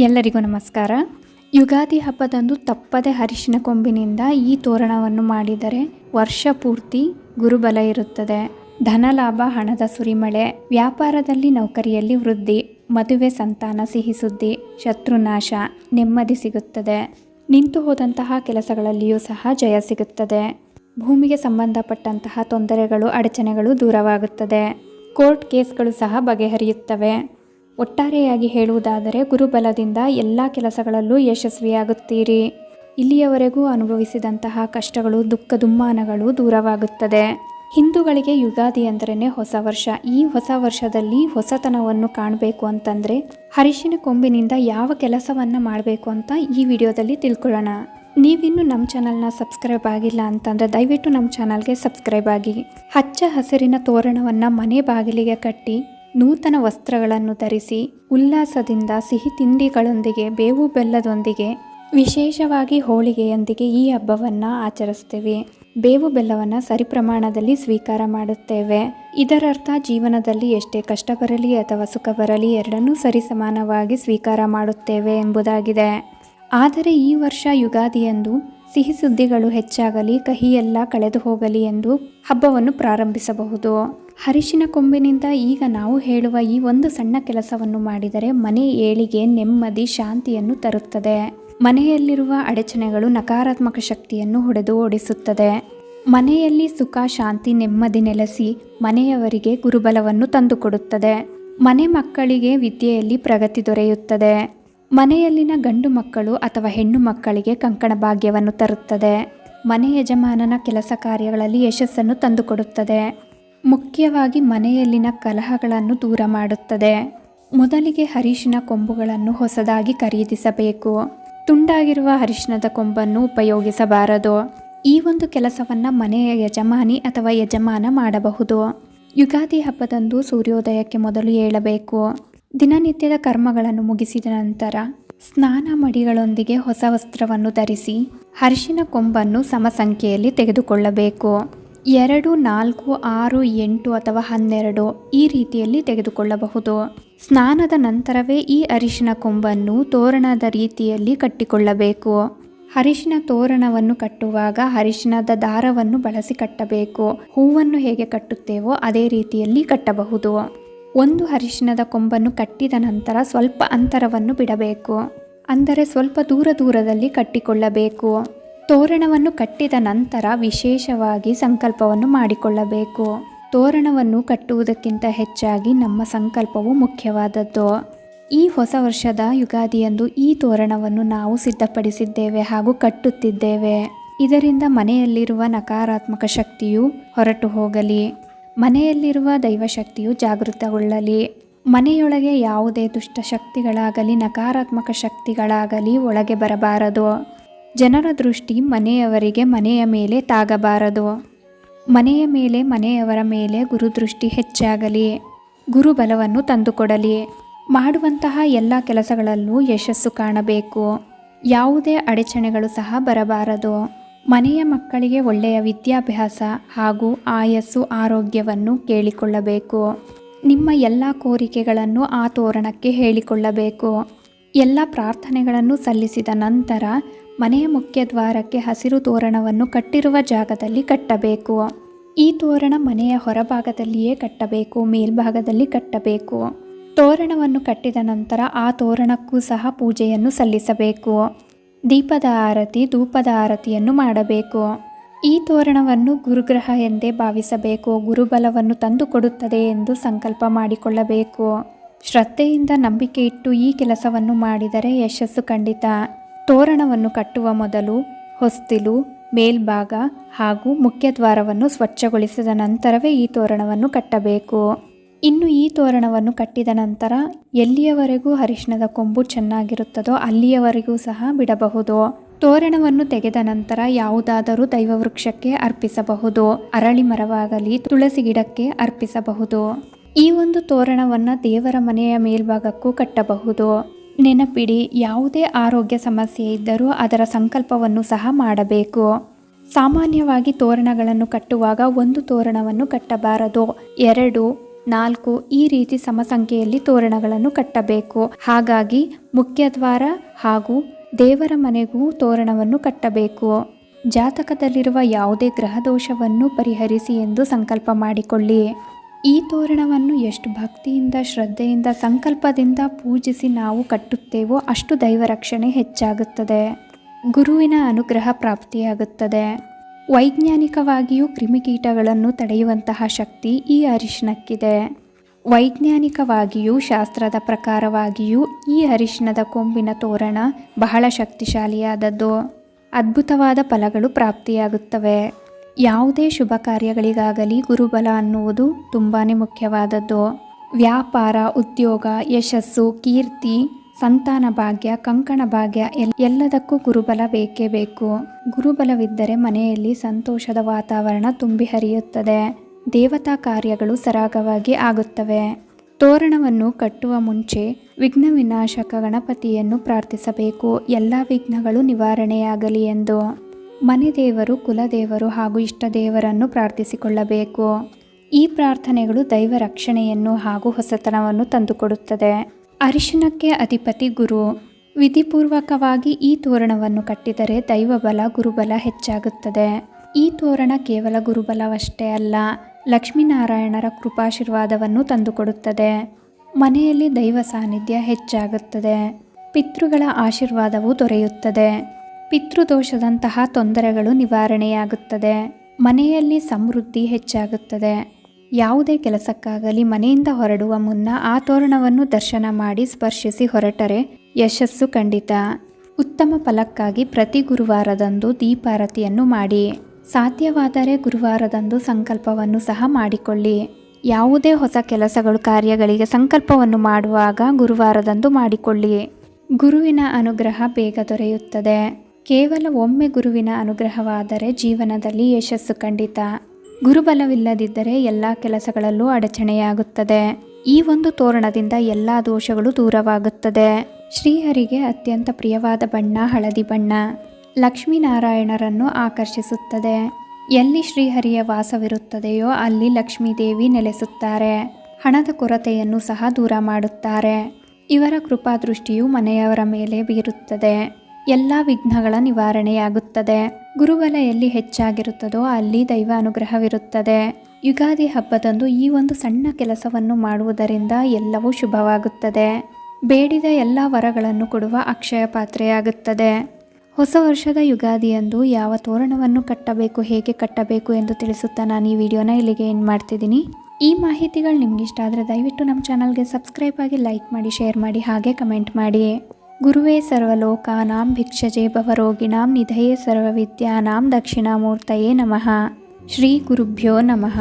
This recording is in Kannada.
ಎಲ್ಲರಿಗೂ ನಮಸ್ಕಾರ. ಯುಗಾದಿ ಹಬ್ಬದಂದು ತಪ್ಪದೆ ಅರಿಶಿನ ಕೊಂಬಿನಿಂದ ಈ ತೋರಣವನ್ನು ಮಾಡಿದರೆ ವರ್ಷ ಪೂರ್ತಿ ಗುರುಬಲ ಇರುತ್ತದೆ. ಧನಲಾಭ ಹಣದ ಸುರಿಮಳೆ, ವ್ಯಾಪಾರದಲ್ಲಿ ನೌಕರಿಯಲ್ಲಿ ವೃದ್ಧಿ, ಮದುವೆ ಸಂತಾನ ಸಿಹಿ ಸುದ್ದಿ ಶತ್ರುನಾಶ ನೆಮ್ಮದಿ ಸಿಗುತ್ತದೆ. ನಿಂತು ಹೋದಂತಹ ಕೆಲಸಗಳಲ್ಲಿಯೂ ಸಹ ಜಯ ಸಿಗುತ್ತದೆ. ಭೂಮಿಗೆ ಸಂಬಂಧಪಟ್ಟಂತಹ ತೊಂದರೆಗಳು, ಅಡಚಣೆಗಳು ದೂರವಾಗುತ್ತದೆ. ಕೋರ್ಟ್ ಕೇಸ್ಗಳು ಸಹ ಬಗೆಹರಿಯುತ್ತವೆ. ಒಟ್ಟಾರೆಯಾಗಿ ಹೇಳುವುದಾದರೆ, ಗುರುಬಲದಿಂದ ಎಲ್ಲ ಕೆಲಸಗಳಲ್ಲೂ ಯಶಸ್ವಿಯಾಗುತ್ತೀರಿ. ಇಲ್ಲಿಯವರೆಗೂ ಅನುಭವಿಸಿದಂತಹ ಕಷ್ಟಗಳು, ದುಃಖ ದುಮ್ಮಾನಗಳು ದೂರವಾಗುತ್ತದೆ. ಹಿಂದೂಗಳಿಗೆ ಯುಗಾದಿ ಅಂದ್ರೇ ಹೊಸ ವರ್ಷ. ಈ ಹೊಸ ವರ್ಷದಲ್ಲಿ ಹೊಸತನವನ್ನು ಕಾಣಬೇಕು ಅಂತಂದರೆ ಹರಿಶಿನ ಕೊಂಬಿನಿಂದ ಯಾವ ಕೆಲಸವನ್ನು ಮಾಡಬೇಕು ಅಂತ ಈ ವಿಡಿಯೋದಲ್ಲಿ ತಿಳ್ಕೊಳ್ಳೋಣ. ನೀವಿನ್ನು ನಮ್ಮ ಚಾನಲ್ನ ಸಬ್ಸ್ಕ್ರೈಬ್ ಆಗಿಲ್ಲ ಅಂತಂದರೆ, ದಯವಿಟ್ಟು ನಮ್ಮ ಚಾನಲ್ಗೆ ಸಬ್ಸ್ಕ್ರೈಬ್ ಆಗಿ. ಹಚ್ಚ ಹಸಿರಿನ ತೋರಣವನ್ನು ಮನೆ ಬಾಗಿಲಿಗೆ ಕಟ್ಟಿ ನೂತನ ವಸ್ತ್ರಗಳನ್ನು ಧರಿಸಿ ಉಲ್ಲಾಸದಿಂದ ಸಿಹಿ ತಿಂಡಿಗಳೊಂದಿಗೆ, ಬೇವು ಬೆಲ್ಲದೊಂದಿಗೆ, ವಿಶೇಷವಾಗಿ ಹೋಳಿಗೆಯೊಂದಿಗೆ ಈ ಹಬ್ಬವನ್ನು ಆಚರಿಸ್ತೇವೆ ಬೇವು ಬೆಲ್ಲವನ್ನು ಸರಿ ಪ್ರಮಾಣದಲ್ಲಿ ಸ್ವೀಕಾರ ಮಾಡುತ್ತೇವೆ. ಇದರರ್ಥ, ಜೀವನದಲ್ಲಿ ಎಷ್ಟೇ ಕಷ್ಟ ಬರಲಿ ಅಥವಾ ಸುಖ ಬರಲಿ, ಎರಡನ್ನೂ ಸರಿಸಮಾನವಾಗಿ ಸ್ವೀಕಾರ ಮಾಡುತ್ತೇವೆ ಎಂಬುದಾಗಿದೆ. ಆದರೆ ಈ ವರ್ಷ ಯುಗಾದಿಯಂದು ಸಿಹಿ ಸುದ್ದಿಗಳು ಹೆಚ್ಚಾಗಲಿ, ಕಹಿಯೆಲ್ಲ ಕಳೆದು ಹೋಗಲಿ ಎಂದು ಹಬ್ಬವನ್ನು ಪ್ರಾರಂಭಿಸಬಹುದು. ಹರಿಶಿನ ಕೊಂಬಿನಿಂದ ಈಗ ನಾವು ಹೇಳುವ ಈ ಒಂದು ಸಣ್ಣ ಕೆಲಸವನ್ನು ಮಾಡಿದರೆ ಮನೆ ಏಳಿಗೆ ನೆಮ್ಮದಿ, ಶಾಂತಿಯನ್ನು ತರುತ್ತದೆ. ಮನೆಯಲ್ಲಿರುವ ಅಡಚಣೆಗಳು ನಕಾರಾತ್ಮಕ ಶಕ್ತಿಯನ್ನು ಹೊಡೆದು ಓಡಿಸುತ್ತದೆ. ಮನೆಯಲ್ಲಿ ಸುಖ, ಶಾಂತಿ, ನೆಮ್ಮದಿ ನೆಲೆಸಿ ಮನೆಯವರಿಗೆ ಗುರುಬಲವನ್ನು ತಂದುಕೊಡುತ್ತದೆ. ಮನೆ ಮಕ್ಕಳಿಗೆ ವಿದ್ಯೆಯಲ್ಲಿ ಪ್ರಗತಿ ದೊರೆಯುತ್ತದೆ. ಮನೆಯಲ್ಲಿನ ಗಂಡು ಮಕ್ಕಳು ಅಥವಾ ಹೆಣ್ಣು ಮಕ್ಕಳಿಗೆ ಕಂಕಣ ಭಾಗ್ಯವನ್ನು ತರುತ್ತದೆ. ಮನೆ ಯಜಮಾನನ ಕೆಲಸ ಕಾರ್ಯಗಳಲ್ಲಿ ಯಶಸ್ಸನ್ನು ತಂದುಕೊಡುತ್ತದೆ. ಮುಖ್ಯವಾಗಿ ಮನೆಯಲ್ಲಿನ ಕಲಹಗಳನ್ನು ದೂರ ಮಾಡುತ್ತದೆ. ಮೊದಲಿಗೆ ಹರಿಶಿನ ಕೊಂಬುಗಳನ್ನು ಹೊಸದಾಗಿ ಖರೀದಿಸಬೇಕು. ತುಂಡಾಗಿರುವ ಹರಿಶಿನದ ಕೊಂಬನ್ನು ಉಪಯೋಗಿಸಬಾರದು. ಈ ಒಂದು ಕೆಲಸವನ್ನು ಮನೆಯ ಯಜಮಾನಿ ಅಥವಾ ಯಜಮಾನ ಮಾಡಬಹುದು. ಯುಗಾದಿ ಹಬ್ಬದಂದು ಸೂರ್ಯೋದಯಕ್ಕೆ ಮೊದಲು ಏಳಬೇಕು. ದಿನನಿತ್ಯದ ಕರ್ಮಗಳನ್ನು ಮುಗಿಸಿದ ನಂತರ ಸ್ನಾನ ಮಡಿಗಳೊಂದಿಗೆ ಹೊಸ ವಸ್ತ್ರವನ್ನು ಧರಿಸಿ ಅರಿಶಿನ ಕೊಂಬನ್ನು ಸಮ ಸಂಖ್ಯೆಯಲ್ಲಿ ತೆಗೆದುಕೊಳ್ಳಬೇಕು. ಎರಡು, ನಾಲ್ಕು, ಆರು, ಎಂಟು ಅಥವಾ ಹನ್ನೆರಡು ಈ ರೀತಿಯಲ್ಲಿ ತೆಗೆದುಕೊಳ್ಳಬಹುದು. ಸ್ನಾನದ ನಂತರವೇ ಈ ಅರಿಶಿನ ಕೊಂಬನ್ನು ತೋರಣದ ರೀತಿಯಲ್ಲಿ ಕಟ್ಟಿಕೊಳ್ಳಬೇಕು. ಅರಿಶಿನ ತೋರಣವನ್ನು ಕಟ್ಟುವಾಗ ಹರಿಶಿನದ ದಾರವನ್ನು ಬಳಸಿ ಕಟ್ಟಬೇಕು. ಹೂವನ್ನು ಹೇಗೆ ಕಟ್ಟುತ್ತೇವೋ ಅದೇ ರೀತಿಯಲ್ಲಿ ಕಟ್ಟಬಹುದು. ಒಂದು ಹರಿಶಿನದ ಕೊಂಬನ್ನು ಕಟ್ಟಿದ ನಂತರ ಸ್ವಲ್ಪ ಅಂತರವನ್ನು ಬಿಡಬೇಕು. ಅಂದರೆ ಸ್ವಲ್ಪ ದೂರ ದೂರದಲ್ಲಿ ಕಟ್ಟಿಕೊಳ್ಳಬೇಕು. ತೋರಣವನ್ನು ಕಟ್ಟಿದ ನಂತರ ವಿಶೇಷವಾಗಿ ಸಂಕಲ್ಪವನ್ನು ಮಾಡಿಕೊಳ್ಳಬೇಕು. ತೋರಣವನ್ನು ಕಟ್ಟುವುದಕ್ಕಿಂತ ಹೆಚ್ಚಾಗಿ ನಮ್ಮ ಸಂಕಲ್ಪವು ಮುಖ್ಯವಾದದ್ದು. ಈ ಹೊಸ ವರ್ಷದ ಯುಗಾದಿಯಂದು ಈ ತೋರಣವನ್ನು ನಾವು ಸಿದ್ಧಪಡಿಸಿದ್ದೇವೆ ಹಾಗೂ ಕಟ್ಟುತ್ತಿದ್ದೇವೆ. ಇದರಿಂದ ಮನೆಯಲ್ಲಿರುವ ನಕಾರಾತ್ಮಕ ಶಕ್ತಿಯು ಹೊರಟು ಹೋಗಲಿ. ಮನೆಯಲ್ಲಿರುವ ದೈವಶಕ್ತಿಯು ಜಾಗೃತಗೊಳ್ಳಲಿ. ಮನೆಯೊಳಗೆ ಯಾವುದೇ ದುಷ್ಟಶಕ್ತಿಗಳಾಗಲಿ ನಕಾರಾತ್ಮಕ ಶಕ್ತಿಗಳಾಗಲಿ ಒಳಗೆ ಬರಬಾರದು. ಜನರ ದೃಷ್ಟಿ ಮನೆಯವರಿಗೆ ಮನೆಯ ಮೇಲೆ ತಾಗಬಾರದು. ಮನೆಯ ಮೇಲೆ, ಮನೆಯವರ ಮೇಲೆ ಗುರುದೃಷ್ಟಿ ಹೆಚ್ಚಾಗಲಿ. ಗುರುಬಲವನ್ನು ತಂದುಕೊಡಲಿ. ಮಾಡುವಂತಹ ಎಲ್ಲ ಕೆಲಸಗಳಲ್ಲೂ ಯಶಸ್ಸು ಕಾಣಬೇಕು. ಯಾವುದೇ ಅಡಚಣೆಗಳು ಸಹ ಬರಬಾರದು. ಮನೆಯ ಮಕ್ಕಳಿಗೆ ಒಳ್ಳೆಯ ವಿದ್ಯಾಭ್ಯಾಸ ಹಾಗೂ ಆಯಸ್ಸು ಆರೋಗ್ಯವನ್ನು ಕೇಳಿಕೊಳ್ಳಬೇಕು. ನಿಮ್ಮ ಎಲ್ಲ ಕೋರಿಕೆಗಳನ್ನು ಆ ತೋರಣಕ್ಕೆ ಹೇಳಿಕೊಳ್ಳಬೇಕು. ಎಲ್ಲ ಪ್ರಾರ್ಥನೆಗಳನ್ನು ಸಲ್ಲಿಸಿದ ನಂತರ ಮನೆಯ ಮುಖ್ಯ ದ್ವಾರಕ್ಕೆ ಹಸಿರು ತೋರಣವನ್ನು ಕಟ್ಟಿರುವ ಜಾಗದಲ್ಲಿ ಕಟ್ಟಬೇಕು. ಈ ತೋರಣ ಮನೆಯ ಹೊರಭಾಗದಲ್ಲಿಯೇ ಕಟ್ಟಬೇಕು, ಮೇಲ್ಭಾಗದಲ್ಲಿ ಕಟ್ಟಬೇಕು. ತೋರಣವನ್ನು ಕಟ್ಟಿದ ನಂತರ ಆ ತೋರಣಕ್ಕೂ ಸಹ ಪೂಜೆಯನ್ನು ಸಲ್ಲಿಸಬೇಕು. ದೀಪದ ಆರತಿ ಧೂಪದ ಆರತಿಯನ್ನು ಮಾಡಬೇಕು. ಈ ತೋರಣವನ್ನು ಗುರುಗ್ರಹ ಎಂದೇ ಭಾವಿಸಬೇಕು. ಗುರುಬಲವನ್ನು ತಂದುಕೊಡುತ್ತದೆ ಎಂದು ಸಂಕಲ್ಪ ಮಾಡಿಕೊಳ್ಳಬೇಕು. ಶ್ರದ್ಧೆಯಿಂದ ನಂಬಿಕೆ ಇಟ್ಟು ಈ ಕೆಲಸವನ್ನು ಮಾಡಿದರೆ ಯಶಸ್ಸು ಖಂಡಿತ. ತೋರಣವನ್ನು ಕಟ್ಟುವ ಮೊದಲು ಹೊಸ್ತಿಲು, ಮೇಲ್ಭಾಗ ಹಾಗೂ ಮುಖ್ಯದ್ವಾರವನ್ನು ಸ್ವಚ್ಛಗೊಳಿಸಿದ ನಂತರವೇ ಈ ತೋರಣವನ್ನು ಕಟ್ಟಬೇಕು. ಇನ್ನು ಈ ತೋರಣವನ್ನು ಕಟ್ಟಿದ ನಂತರ ಎಲ್ಲಿಯವರೆಗೂ ಅರಿಶಿಣದ ಕೊಂಬು ಚೆನ್ನಾಗಿರುತ್ತದೋ ಅಲ್ಲಿಯವರೆಗೂ ಸಹ ಬಿಡಬಹುದು. ತೋರಣವನ್ನು ತೆಗೆದ ನಂತರ ಯಾವುದಾದರೂ ದೈವ ವೃಕ್ಷಕ್ಕೆ ಅರ್ಪಿಸಬಹುದು. ಅರಳಿ ಮರವಾಗಲಿ ತುಳಸಿ ಗಿಡಕ್ಕೆ ಅರ್ಪಿಸಬಹುದು. ಈ ಒಂದು ತೋರಣವನ್ನು ದೇವರ ಮನೆಯ ಮೇಲ್ಭಾಗಕ್ಕೂ ಕಟ್ಟಬಹುದು. ನೆನಪಿಡಿ, ಯಾವುದೇ ಆರೋಗ್ಯ ಸಮಸ್ಯೆ ಇದ್ದರೂ ಅದರ ಸಂಕಲ್ಪವನ್ನು ಸಹ ಮಾಡಬೇಕು. ಸಾಮಾನ್ಯವಾಗಿ ತೋರಣಗಳನ್ನು ಕಟ್ಟುವಾಗ ಒಂದು ತೋರಣವನ್ನು ಕಟ್ಟಬಾರದು. ಎರಡು ನಾಲ್ಕು ಈ ರೀತಿ ಸಮಸಂಖ್ಯೆಯಲ್ಲಿ ತೋರಣಗಳನ್ನು ಕಟ್ಟಬೇಕು. ಹಾಗಾಗಿ ಮುಖ್ಯದ್ವಾರ ಹಾಗೂ ದೇವರ ಮನೆಗೂ ತೋರಣವನ್ನು ಕಟ್ಟಬೇಕು. ಜಾತಕದಲ್ಲಿರುವ ಯಾವುದೇ ಗ್ರಹ ದೋಷವನ್ನು ಪರಿಹರಿಸಿ ಎಂದು ಸಂಕಲ್ಪ ಮಾಡಿಕೊಳ್ಳಿ. ಈ ತೋರಣವನ್ನು ಎಷ್ಟು ಭಕ್ತಿಯಿಂದ, ಶ್ರದ್ಧೆಯಿಂದ, ಸಂಕಲ್ಪದಿಂದ ಪೂಜಿಸಿ ನಾವು ಕಟ್ಟುತ್ತೇವೋ ಅಷ್ಟು ದೈವ ರಕ್ಷಣೆ ಹೆಚ್ಚಾಗುತ್ತದೆ. ಗುರುವಿನ ಅನುಗ್ರಹ ಪ್ರಾಪ್ತಿಯಾಗುತ್ತದೆ. ವೈಜ್ಞಾನಿಕವಾಗಿಯೂ ಕ್ರಿಮಿಕೀಟಗಳನ್ನು ತಡೆಯುವಂತಹ ಶಕ್ತಿ ಈ ಅರಿಶಿನಕ್ಕಿದೆ. ವೈಜ್ಞಾನಿಕವಾಗಿಯೂ ಶಾಸ್ತ್ರದ ಪ್ರಕಾರವಾಗಿಯೂ ಈ ಅರಿಶಿಣದ ಕೊಂಬಿನ ತೋರಣ ಬಹಳ ಶಕ್ತಿಶಾಲಿಯಾದದ್ದು. ಅದ್ಭುತವಾದ ಫಲಗಳು ಪ್ರಾಪ್ತಿಯಾಗುತ್ತವೆ. ಯಾವುದೇ ಶುಭ ಕಾರ್ಯಗಳಿಗಾಗಲಿ ಗುರುಬಲ ಅನ್ನುವುದು ತುಂಬಾ ಮುಖ್ಯವಾದದ್ದು. ವ್ಯಾಪಾರ, ಉದ್ಯೋಗ, ಯಶಸ್ಸು, ಕೀರ್ತಿ ಸಂತಾನ ಭಾಗ್ಯ, ಕಂಕಣ ಭಾಗ್ಯ ಎಲ್, ಎಲ್ಲದಕ್ಕೂ ಗುರುಬಲ ಬೇಕೇ ಬೇಕು. ಗುರುಬಲವಿದ್ದರೆ ಮನೆಯಲ್ಲಿ ಸಂತೋಷದ ವಾತಾವರಣ ತುಂಬಿ ಹರಿಯುತ್ತದೆ. ದೇವತಾ ಕಾರ್ಯಗಳು ಸರಾಗವಾಗಿ ಆಗುತ್ತವೆ. ತೋರಣವನ್ನು ಕಟ್ಟುವ ಮುಂಚೆ ವಿಘ್ನ ವಿನಾಶಕ ಗಣಪತಿಯನ್ನು ಪ್ರಾರ್ಥಿಸಬೇಕು. ಎಲ್ಲ ವಿಘ್ನಗಳು ನಿವಾರಣೆಯಾಗಲಿ ಎಂದು ಮನೆ ದೇವರು ಕುಲದೇವರು ಹಾಗೂ ಇಷ್ಟ ದೇವರನ್ನು ಪ್ರಾರ್ಥಿಸಿಕೊಳ್ಳಬೇಕು. ಈ ಪ್ರಾರ್ಥನೆಗಳು ದೈವ ರಕ್ಷಣೆಯನ್ನು ಹಾಗೂ ಹೊಸತನವನ್ನು ತಂದುಕೊಡುತ್ತದೆ. ಅರಿಶಿನಕ್ಕೆ ಅಧಿಪತಿ ಗುರು. ವಿಧಿಪೂರ್ವಕವಾಗಿ ಈ ತೋರಣವನ್ನು ಕಟ್ಟಿದರೆ ದೈವಬಲ, ಗುರುಬಲ ಹೆಚ್ಚಾಗುತ್ತದೆ. ಈ ತೋರಣ ಕೇವಲ ಗುರುಬಲವಷ್ಟೇ ಅಲ್ಲ, ಲಕ್ಷ್ಮೀನಾರಾಯಣರ ಕೃಪಾಶೀರ್ವಾದವನ್ನು ತಂದುಕೊಡುತ್ತದೆ. ಮನೆಯಲ್ಲಿ ದೈವ ಸಾನ್ನಿಧ್ಯ ಹೆಚ್ಚಾಗುತ್ತದೆ. ಪಿತೃಗಳ ಆಶೀರ್ವಾದವು ದೊರೆಯುತ್ತದೆ. ಪಿತೃದೋಷದಂತಹ ತೊಂದರೆಗಳು ನಿವಾರಣೆಯಾಗುತ್ತದೆ. ಮನೆಯಲ್ಲಿ ಸಮೃದ್ಧಿ ಹೆಚ್ಚಾಗುತ್ತದೆ. ಯಾವುದೇ ಕೆಲಸಕ್ಕಾಗಲಿ ಮನೆಯಿಂದ ಹೊರಡುವ ಮುನ್ನ ಆ ತೋರಣವನ್ನು ದರ್ಶನ ಮಾಡಿ ಸ್ಪರ್ಶಿಸಿ ಹೊರಟರೆ. ಯಶಸ್ಸು ಖಂಡಿತ. ಉತ್ತಮ ಫಲಕ್ಕಾಗಿ ಪ್ರತಿ ಗುರುವಾರದಂದು ದೀಪಾರತಿಯನ್ನು ಮಾಡಿ. ಸಾಧ್ಯವಾದರೆ ಗುರುವಾರದಂದು ಸಂಕಲ್ಪವನ್ನು ಸಹ ಮಾಡಿಕೊಳ್ಳಿ. ಯಾವುದೇ ಹೊಸ ಕೆಲಸಗಳು, ಕಾರ್ಯಗಳಿಗೆ ಸಂಕಲ್ಪವನ್ನು ಮಾಡುವಾಗ ಗುರುವಾರದಂದು ಮಾಡಿಕೊಳ್ಳಿ. ಗುರುವಿನ ಅನುಗ್ರಹ ಬೇಗ ದೊರೆಯುತ್ತದೆ. ಕೇವಲ ಒಮ್ಮೆ ಗುರುವಿನ ಅನುಗ್ರಹವಾದರೆ ಜೀವನದಲ್ಲಿ ಯಶಸ್ಸು ಖಂಡಿತ. ಗುರುಬಲವಿಲ್ಲದಿದ್ದರೆ ಎಲ್ಲ ಕೆಲಸಗಳಲ್ಲೂ ಅಡಚಣೆಯಾಗುತ್ತದೆ. ಈ ಒಂದು ತೋರಣದಿಂದ ಎಲ್ಲ ದೋಷಗಳು ದೂರವಾಗುತ್ತದೆ. ಶ್ರೀಹರಿಗೆ ಅತ್ಯಂತ ಪ್ರಿಯವಾದ ಬಣ್ಣ ಹಳದಿ ಬಣ್ಣ. ಲಕ್ಷ್ಮೀನಾರಾಯಣರನ್ನು ಆಕರ್ಷಿಸುತ್ತದೆ. ಎಲ್ಲಿ ಶ್ರೀಹರಿಯ ವಾಸವಿರುತ್ತದೆಯೋ ಅಲ್ಲಿ ಲಕ್ಷ್ಮೀದೇವಿ ನೆಲೆಸುತ್ತಾರೆ. ಹಣದ ಕೊರತೆಯನ್ನು ಸಹ ದೂರ ಮಾಡುತ್ತಾರೆ. ಇವರ ಕೃಪಾದೃಷ್ಟಿಯು ಮನೆಯವರ ಮೇಲೆ ಬೀರುತ್ತದೆ. ಎಲ್ಲ ವಿಘ್ನಗಳ ನಿವಾರಣೆಯಾಗುತ್ತದೆ. ಗುರುಬಲ ಎಲ್ಲಿ ಹೆಚ್ಚಾಗಿರುತ್ತದೋ ಅಲ್ಲಿ ದೈವ ಅನುಗ್ರಹವಿರುತ್ತದೆ. ಯುಗಾದಿ ಹಬ್ಬದಂದು ಈ ಒಂದು ಸಣ್ಣ ಕೆಲಸವನ್ನು ಮಾಡುವುದರಿಂದ ಎಲ್ಲವೂ ಶುಭವಾಗುತ್ತದೆ. ಬೇಡಿದ ಎಲ್ಲ ವರಗಳನ್ನು ಕೊಡುವ ಅಕ್ಷಯ ಪಾತ್ರೆಯಾಗುತ್ತದೆ. ಹೊಸ ವರ್ಷದ ಯುಗಾದಿಯಂದು ಯಾವ ತೋರಣವನ್ನು ಕಟ್ಟಬೇಕು, ಹೇಗೆ ಕಟ್ಟಬೇಕು ಎಂದು ತಿಳಿಸುತ್ತಾ ನಾನು ಈ ವಿಡಿಯೋನ ಇಲ್ಲಿಗೆ ಏನು ಮಾಡ್ತಿದ್ದೀನಿ. ಈ ಮಾಹಿತಿಗಳು ನಿಮಗಿಷ್ಟ ಆದರೆ ದಯವಿಟ್ಟು ನಮ್ಮ ಚಾನಲ್ಗೆ ಸಬ್ಸ್ಕ್ರೈಬ್ ಆಗಿ ಲೈಕ್ ಮಾಡಿ ಶೇರ್ ಮಾಡಿ, ಹಾಗೆ ಕಮೆಂಟ್ ಮಾಡಿ. गुरुवे सर्वलोकानां भिक्षजे भवरोगिणां निधये सर्वविद्यानां दक्षिणामूर्तये नमः। श्रीगुरुभ्यो नमः।